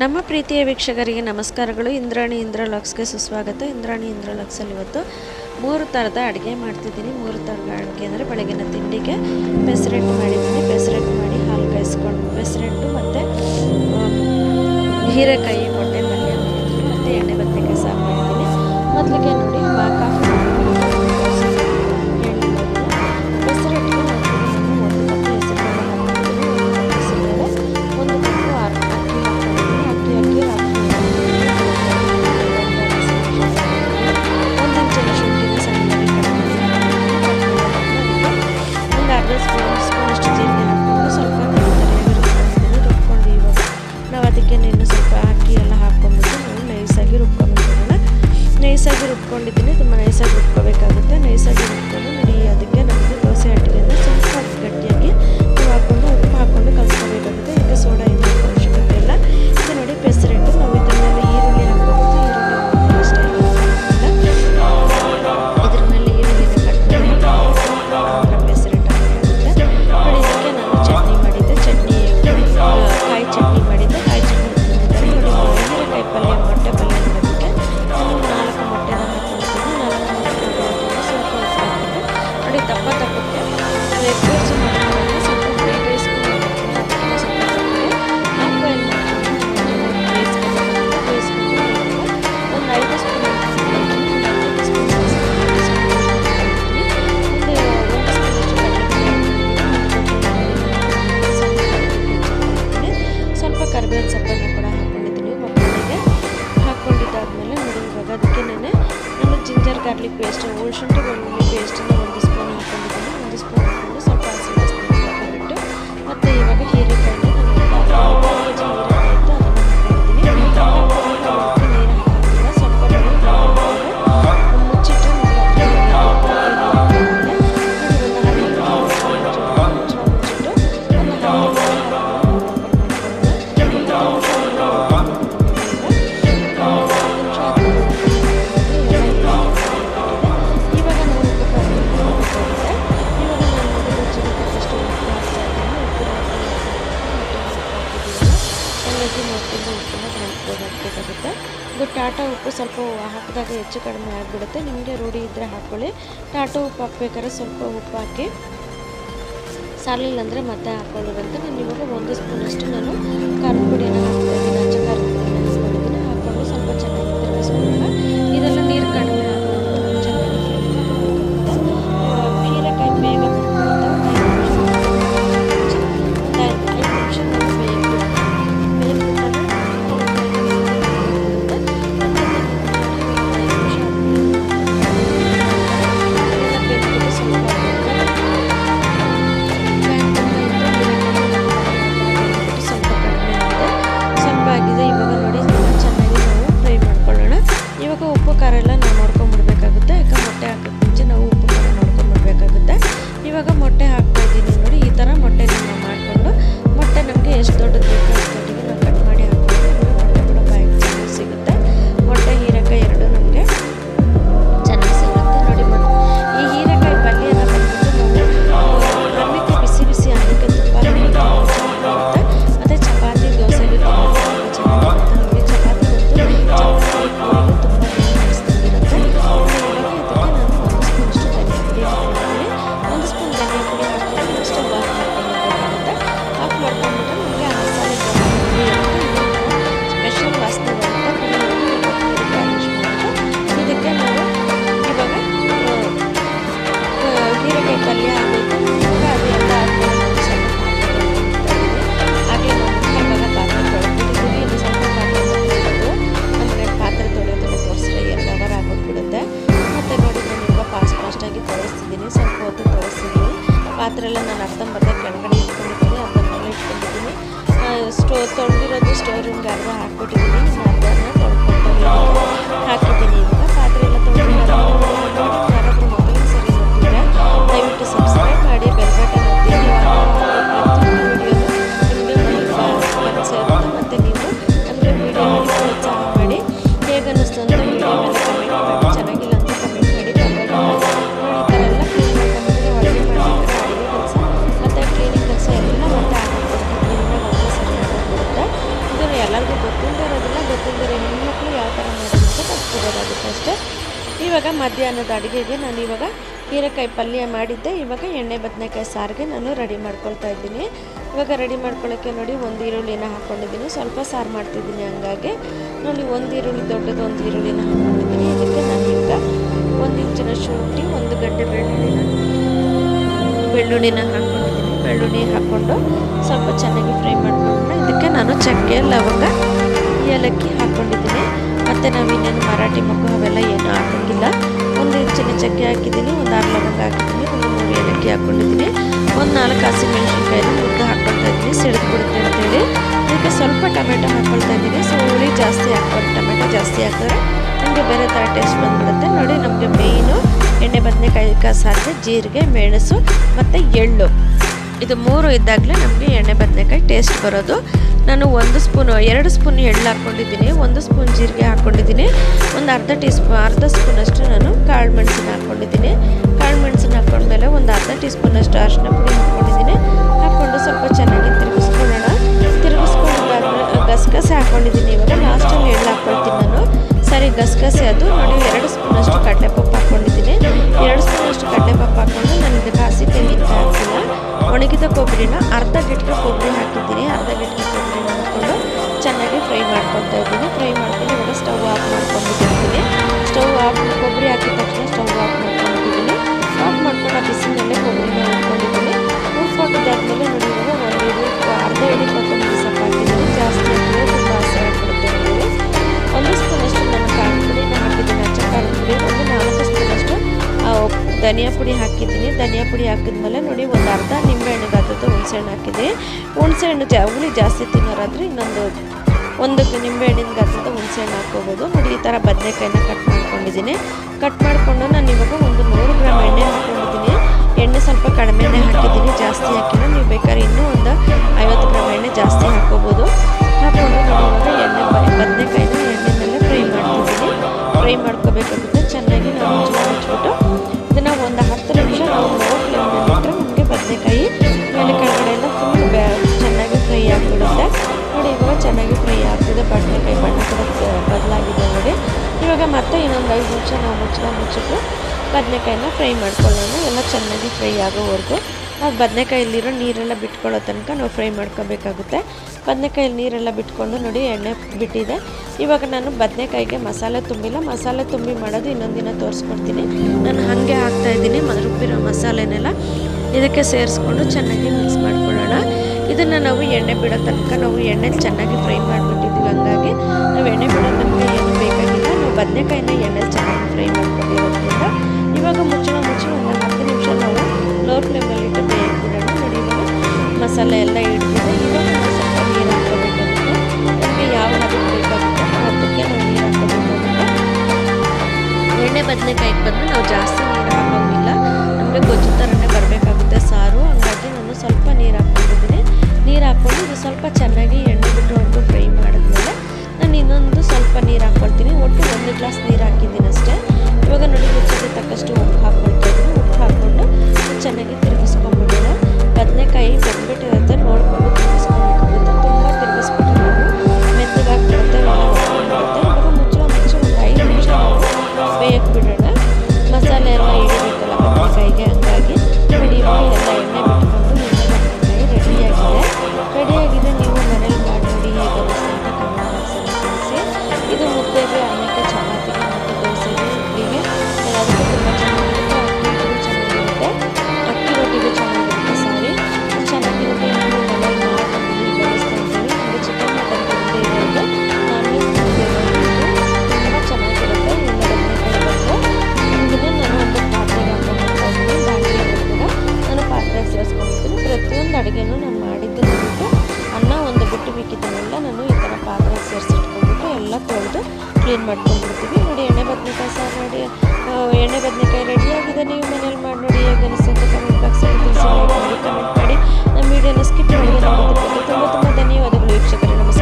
ನಮ್ಮ ಪ್ರೀತಿಯ ವೀಕ್ಷಕರಿಗೆ ನಮಸ್ಕಾರಗಳು. ಇಂದ್ರಾಣಿ ಇಂದ್ರಲಾಕ್ಸ್ಗೆ ಸುಸ್ವಾಗತ. ಇಂದ್ರಾಣಿ ಇಂದ್ರಲಾಕ್ಸಲ್ಲಿ ಇವತ್ತು ಮೂರು ಥರದ ಅಡುಗೆ ಮಾಡ್ತಿದ್ದೀನಿ. ಮೂರು ಥರದ ಅಡುಗೆ ಅಂದರೆ ಬೆಳಗಿನ ತಿಂಡಿಗೆ ಪೆಸರೆಟ್ಟು ಮಾಡಿದ್ದೀನಿ. ಪೆಸರೆಟ್ಟು ಮಾಡಿ ಹಾಲು ಕಾಯಿಸ್ಕೊಂಡು ಪೆಸರೆಟ್ಟು ಮತ್ತು ಹೀರೆಕಾಯಿ ಮೊಟ್ಟೆ ಪಲ್ಯ ಮತ್ತು ಎಣ್ಣೆ ಬತ್ತಿಗೆ ಸಾಕು ಮಾಡಿದ್ದೀನಿ. ಮೊದಲಿಗೆ ಜೊತೆಗೇ ನಾನು ಜಿಂಜರ್ ಗಾರ್ಲಿಕ್ ಪೇಸ್ಟ್ ಶುಂಠಿ ಬೆಳ್ಳುಳ್ಳಿ ಪೇಸ್ಟನ್ನು ಒಂದು ಸ್ಪೂನ್ ಹಾಕೊಂಡಿದ್ದೀನಿ ಒಂದು ಸ್ಪೂನ್ ಇದು ಟಾಟಾ ಉಪ್ಪು ಸ್ವಲ್ಪ ಹಾಕಿದಾಗ ಹೆಚ್ಚು ಕಡಿಮೆ ಆಗಿಬಿಡುತ್ತೆ. ನಿಮಗೆ ರೂಢಿ ಇದ್ದರೆ ಹಾಕ್ಕೊಳ್ಳಿ. ಟಾಟಾ ಉಪ್ಪು ಹಾಕ್ಬೇಕಾದ್ರೆ ಸ್ವಲ್ಪ ಉಪ್ಪು ಹಾಕಿ ಸಾಲಿಲ್ಲ ಅಂದರೆ ಮತ್ತೆ ಹಾಕ್ಕೊಳ್ಳೋದಂತ ನಾನು ಇವಾಗ ಒಂದು ಸ್ಪೂನಷ್ಟು ನಾನು ಇವಾಗ ಮಧ್ಯಾಹ್ನದ ಅಡುಗೆಗೆ ನಾನು ಇವಾಗ ಹೀರೆಕಾಯಿ ಪಲ್ಯ ಮಾಡಿದ್ದೆ. ಇವಾಗ ಎಣ್ಣೆ, ಬದನೆಕಾಯಿ, ಸಾರಿಗೆ ನಾನು ರೆಡಿ ಮಾಡ್ಕೊಳ್ತಾ ಇದ್ದೀನಿ. ಇವಾಗ ರೆಡಿ ಮಾಡ್ಕೊಳ್ಳೋಕ್ಕೆ ನೋಡಿ ಒಂದು ಈರುಳ್ಳಿನ ಹಾಕ್ಕೊಂಡಿದ್ದೀನಿ ಸ್ವಲ್ಪ ಸಾರು ಮಾಡ್ತಿದ್ದೀನಿ ಹಂಗಾಗಿ. ನೋಡಿ, ಒಂದು ಈರುಳ್ಳಿ ದೊಡ್ಡದು, ಒಂದು ಈರುಳ್ಳಿನ ಹಾಕ್ಕೊಂಡಿದ್ದೀನಿ ಇದಕ್ಕೆ ನಾನು ಈಗ ಒಂದು ಇಂಚಿನ ಶುಂಠಿ, ಒಂದು ಗಡ್ಡೆ ಬೆಳ್ಳುಳ್ಳಿನ ಬೆಳ್ಳುಳ್ಳಿನ ಹಾಕ್ಕೊಂಡಿದ್ದೀನಿ ಬೆಳ್ಳುಳ್ಳಿ ಹಾಕ್ಕೊಂಡು ಸ್ವಲ್ಪ ಚೆನ್ನಾಗಿ ಫ್ರೈ ಮಾಡಿಕೊಂಡ್ರೆ ಇದಕ್ಕೆ ನಾನು ಚಕ್ಕೆ, ಲವಂಗ, ಏಲಕ್ಕಿ ಹಾಕ್ಕೊಂಡಿದ್ದೀನಿ ಮತ್ತು ನಾವು ಇನ್ನೇನು ಮರಾಠಿ ಮಗು ಅವೆಲ್ಲ ಏನೂ ಹಾಕಂಗಿಲ್ಲ. ಒಂದು ಇಂಚಿನ ಚಕ್ಕೆ ಹಾಕಿದ್ದೀನಿ, ಒಂದು ಆರು ಲವಂಗ ಹಾಕಿದ್ದೀನಿ, ಒಂದು ಮೂರು ಏಲಕ್ಕಿ ಹಾಕ್ಕೊಂಡಿದ್ದೀನಿ ಒಂದು ನಾಲ್ಕು ಹಸಿ ಮೆಣಸಿನ್ಕಾಯಿನ ಮುದ್ದು ಹಾಕ್ಕೊಳ್ತಾ ಇದ್ದೀನಿ ಸಿಡಿದು ಬಿಡುತ್ತೆ ಅಂತೇಳಿ. ಅದಕ್ಕೆ ಸ್ವಲ್ಪ ಟೊಮೆಟೊ ಹಾಕ್ಕೊಳ್ತಾ ಇದ್ದೀನಿ. ಸೊ, ಹುಳಿ ಜಾಸ್ತಿ ಹಾಕ್ಕೊಂಡು ಟೊಮೆಟೊ ಜಾಸ್ತಿ ಹಾಕಿದ್ರೆ ನಮಗೆ ಬೇರೆ ಥರ ಟೇಸ್ಟ್ ಬಂದ್ಬಿಡುತ್ತೆ. ನೋಡಿ, ನಮಗೆ ಮೇಯ್ನು, ಎಣ್ಣೆ, ಬದನೆಕಾಯಿ ಸಾರಿಗೆ ಜೀರಿಗೆ, ಮೆಣಸು ಮತ್ತು ಎಳ್ಳು. ಇದು ಮೂರು ಇದ್ದಾಗಲೇ ನಮಗೆ ಎಣ್ಣೆ, ಬದನೆಕಾಯಿ ಟೇಸ್ಟ್ ಬರೋದು. ನಾನು ಒಂದು ಸ್ಪೂನು, ಎರಡು ಸ್ಪೂನ್ ಎಳ್ಳು ಹಾಕ್ಕೊಂಡಿದ್ದೀನಿ ಒಂದು ಸ್ಪೂನ್ ಜೀರಿಗೆ ಹಾಕ್ಕೊಂಡಿದ್ದೀನಿ ಒಂದು ಅರ್ಧ ಟೀ ಸ್ಪೂ, ಅರ್ಧ ಸ್ಪೂನಷ್ಟು ಟೀ ಅರ್ಶಿನ ಪುಡಿ ಹಾಕ್ಕೊಂಡಿದ್ದೀನಿ ಹಾಕ್ಕೊಂಡು ಸ್ವಲ್ಪ ಚೆನ್ನಾಗಿ ತಿರುಗಿಸ್ಕೊಳ್ಳೋಣ. ತಿರುಗಿಸ್ಕೊಂಡಾದ್ಮೇಲೆ ಗಸಗಸೆ ಹಾಕ್ಕೊಂಡಿದ್ದೀನಿ ಇವಾಗ. ಲಾಸ್ಟಲ್ಲಿ ಎಳ್ಳು ಹಾಕ್ಕೊಳ್ತೀನಿ ನಾನು. ಸರಿ, ಗಸಗಸೆ ಅದು. ನೋಡಿ, ಎರಡು ಸ್ಪೂನಷ್ಟು ಕಡಲೆಪಪ್ಪು ಹಾಕ್ಕೊಂಡಿದ್ದೀನಿ. ಎರಡು ಸ್ಪೂನಷ್ಟು ಕಡಲೆಪಪ್ಪು ಹಾಕ್ಕೊಂಡು ನಾನು ಇದಕ್ಕೆ ಹಸಿ ತೆಂಗಿನಕಾಯಿ ಹಾಕ್ತೀನಿ. ಒಣಗಿದ ಕೊಬ್ಬರಿನ ಅರ್ಧ ಗಿಟ್ಟರು ಕೊಬ್ಬರಿ ಹಾಕಿದ್ದೀನಿ. ಅರ್ಧ ಗಿಟ್ಕೆ ಹುರ್ಕೊಂಡಿದ್ದಾದ್ಮೇಲೆ ನೋಡಿ ಇವಾಗ ಒಂದು ಇದು ಅರ್ಧ ಇಡೀ ಕೊತ್ತಂಬರಿ ಸೊಪ್ಪು ಹಾಕಿದ್ದೀನಿ ಜಾಸ್ತಿ ಹಾಕಿದ್ರೆ ತುಂಬ ಆಸೆ ನೋಡಿ ಒಂದು ಸ್ಪೂನಷ್ಟು ನಾನು ಖಾರದ ಪುಡಿನ ಹಾಕಿದ್ದೀನಿ ಖಾರದ ಪುಡಿ, ಒಂದು ನಾಲ್ಕು ಸ್ಪೂನಷ್ಟು ಧನಿಯಾ ಪುಡಿ ಹಾಕಿದ್ದೀನಿ. ಧನಿಯಾ ಪುಡಿ ಹಾಕಿದ್ಮೇಲೆ ನೋಡಿ ಒಂದು ಅರ್ಧ ನಿಂಬೆಹಣ್ಣು ಗಾತ್ರದ ಹುಣಸೆಹಣ್ಣು ಹಾಕಿದ್ದೀನಿ ಹುಣಸೆಹಣ್ಣು ಜಾ, ಹುಳಿ ಜಾಸ್ತಿ ತಿನ್ನೋರಾದ್ರೆ ಇನ್ನೊಂದು ಒಂದು ನಿಂಬೆಹಣ್ಣಿನ ಗಾತ್ರದ ಹುಣಸೆಹಣ್ಣು ಹಾಕ್ಕೋಬೋದು. ನೋಡಿ ಈ ಥರ ಬದನೆಕಾಯಿನ ಕಟ್ ಮಾಡ್ಕೊಂಡಿದ್ದೀನಿ. ಕಟ್ ಮಾಡಿಕೊಂಡು ನಾನು ಇವಾಗ ಒಂದು ನೂರು ಗ್ರಾಮ್ ಎಣ್ಣೆ ಹಾಕ್ಕೊಂಡಿದ್ದೀನಿ ಎಣ್ಣೆ ಸ್ವಲ್ಪ ಕಡಿಮೆನೇ ಹಾಕಿದ್ದೀನಿ ಜಾಸ್ತಿ ಹಾಕಿಲ್ಲ. ನೀವು ಬೇಕಾದ್ರೆ ಇನ್ನೂ ಒಂದು ಐವತ್ತು ಗ್ರಾಮ್ ಎಣ್ಣೆ ಜಾಸ್ತಿ ಹಾಕ್ಕೋಬೋದು. ಹಾಕ್ಕೊಂಡು ನಾವು ಎಣ್ಣೆ ಬದನೆಕಾಯಿನ ಎಣ್ಣೆನಲ್ಲೇ ಫ್ರೈ ಮಾಡ್ತಿದ್ದೀನಿ ಫ್ರೈ ಮಾಡ್ಕೋಬೇಕಾಗುತ್ತೆ. ಚೆನ್ನಾಗಿ ನಾವು ಹಚ್ಚಿಬಿಟ್ಟು ಇದನ್ನು ಒಂದು ಹತ್ತು ನಿಮಿಷ ನಾವು ಲೋ ಬಿಟ್ಟರೆ ನಮಗೆ ಬದನೆಕಾಯಿ ಮೇಲೆ ಕೆಳಗಡೆ ಎಲ್ಲ ಫುಲ್ ಬ್ಯಾ ಚೆನ್ನಾಗಿ ಫ್ರೈ ಆಗಿಬಿಡುತ್ತೆ. ನೋಡಿ, ಇವಾಗ ಚೆನ್ನಾಗಿ ಫ್ರೈ ಆಗ್ತಿದೆ. ಬದನೆಕಾಯಿ ಬಣ್ಣ ಕೂಡ ಬದಲಾಗಿದೆ ನೋಡಿ. ಇವಾಗ ಮತ್ತೆ ಇನ್ನೊಂದು ಐದು ನಿಮಿಷ ನಾವು ಮುಚ್ಚಳ ಮುಚ್ಚಿಟ್ಟು ಬದನೆಕಾಯಿನ ಫ್ರೈ ಮಾಡ್ಕೊಳ್ಳೋಣ. ಎಲ್ಲ ಚೆನ್ನಾಗಿ ಫ್ರೈ ಆಗೋವರೆಗೂ. ನಾವು ಬದನೆಕಾಯಲ್ಲಿರೋ ನೀರೆಲ್ಲ ಬಿಟ್ಕೊಳ್ಳೋ ತನಕ ನಾವು ಫ್ರೈ ಮಾಡ್ಕೋಬೇಕಾಗುತ್ತೆ. ಬದನೆಕಾಯಲ್ಲಿ ನೀರೆಲ್ಲ ಬಿಟ್ಕೊಂಡು ನೋಡಿ ಎಣ್ಣೆ ಬಿಟ್ಟಿದೆ. ಇವಾಗ ನಾನು ಬದನೆಕಾಯಿಗೆ ಮಸಾಲೆ ತುಂಬಿಲ್ಲ. ಮಸಾಲೆ ತುಂಬಿ ಮಾಡೋದು ಇನ್ನೊಂದು ದಿನ ತೋರಿಸ್ಕೊಡ್ತೀನಿ. ನಾನು ಹಾಗೆ ಹಾಕ್ತಾಯಿದ್ದೀನಿ ರುಬ್ಬಿರೋ ಮಸಾಲೆನೆಲ್ಲ. ಇದಕ್ಕೆ ಸೇರಿಸ್ಕೊಂಡು ಚೆನ್ನಾಗಿ ಮಿಕ್ಸ್ ಮಾಡ್ಕೊಳ್ಳೋಣ. ಇದನ್ನು ನಾವು ಎಣ್ಣೆ ಬಿಡೋ ತನಕ ನಾವು ಎಣ್ಣೆ ಚೆನ್ನಾಗಿ ಫ್ರೈ ಮಾಡಿಬಿಟ್ಟಿದ್ದೀವಿ ಹಂಗಾಗಿ. ನಾವು ಎಣ್ಣೆ ಬಿಡೋ ತನಕ ಏನು ಬೇಕಾಗಿಲ್ಲ. ನಾವು ಬದನೆಕಾಯಿನ ಎಣ್ಣೆ ಚೆನ್ನಾಗಿ ಫ್ರೈ ಮಾಡ್ಕೊಂಡಿರೋದ್ರಿಂದ ಇವಾಗ ಮುಚ್ಚಳ ಮುಚ್ಚಿ ಒಂದು ಹತ್ತು ನಿಮಿಷ ನಾವು ಲೋ ಫ್ಲೇಮಲ್ಲಿ ಇಟ್ಟು ನೋಡಿ ಇವಾಗ ಮಸಾಲೆ ಎಲ್ಲ ಇಟ್ಬಿಟ್ಟು ಇವಾಗ ಸ್ವಲ್ಪ ನೀರು ಹಾಕೋಬೇಕಾಗುತ್ತೆ ನಮಗೆ ಯಾವ ಬೇಕಾಗುತ್ತೆ ಹದಕ್ಕೆ ನಾವು ನೀರು ಹಾಕೋಬೇಕಾಗುತ್ತೆ ಎಣ್ಣೆ ಬದನೆಕಾಯಿಗೆ ಬಂದು ನಾವು ಜಾಸ್ತಿ ನೀರು ಹಾಕೋಂಗಿಲ್ಲ. ನಮಗೆ ಗೊಜ್ಜು ಥರನೇ ಬರಬೇಕಾಗುತ್ತೆ ಸಾರು. ಹಂಗಾಗಿ ನಾನು ಸ್ವಲ್ಪ ನೀರು ಹಾಕ್ಕೊಂಡಿದ್ದೀನಿ. ನೀರು ಹಾಕ್ಕೊಂಡು ಇದು ಸ್ವಲ್ಪ ಚೆನ್ನಾಗಿ ಎಣ್ಣೆ ಬಿಟ್ಟುವರೆಗೂ ಫ್ರೈ ಮಾಡಿದ್ಮೇಲೆ ನಾನು ಇನ್ನೊಂದು ಸ್ವಲ್ಪ ನೀರು ಹಾಕ್ಕೊಳ್ತೀನಿ ಒಟ್ಟು ಒಂದು ಗ್ಲಾಸ್ ನೀರು ಹಾಕಿದ್ದೀನಿ ಅಷ್ಟೇ. festive ಅಡುಗೆನೂ ನಾನು ಮಾಡಿದ್ದು ನೋಡಿಬಿಟ್ಟು ಅನ್ನ ಒಂದು ಬಿಟ್ಟು ಮಿಕ್ಕಿದ್ದನ್ನೆಲ್ಲ ನಾನು ಈ ಥರ ಪಾತ್ರೆ ಸೇರಿಸಿಟ್ಕೊಂಡ್ಬಿಟ್ಟು ಎಲ್ಲ ತೊಳೆದು ಕ್ಲೀನ್ ಮಾಡ್ಕೊಂಡ್ಬಿಡ್ತೀವಿ. ನೋಡಿ ಎಣ್ಣೆ ಬದನೆಕಾಯಿ ಸಾರು ನೋಡಿ ಎಣ್ಣೆ ಬದನೆಕಾಯಿ ರೆಡಿಯಾಗಿದೆ ನೀವು ಮನೇಲಿ ಮಾಡಿ ನೋಡಿ ಹೇಗೆ ಅನಿಸುತ್ತೆ ಕಮೆಂಟ್ ಬಾಕ್ಸಲ್ಲಿ ತಿಳಿಸಿ. ಕಮೆಂಟ್ ಮಾಡಿ ನಮ್ಮ ವೀಡಿಯೋನ ಸ್ಕಿಪ್ ಮಾಡಿ. ತುಂಬ ತುಂಬ ಧನ್ಯವಾದಗಳು ವೀಕ್ಷಕರೇ.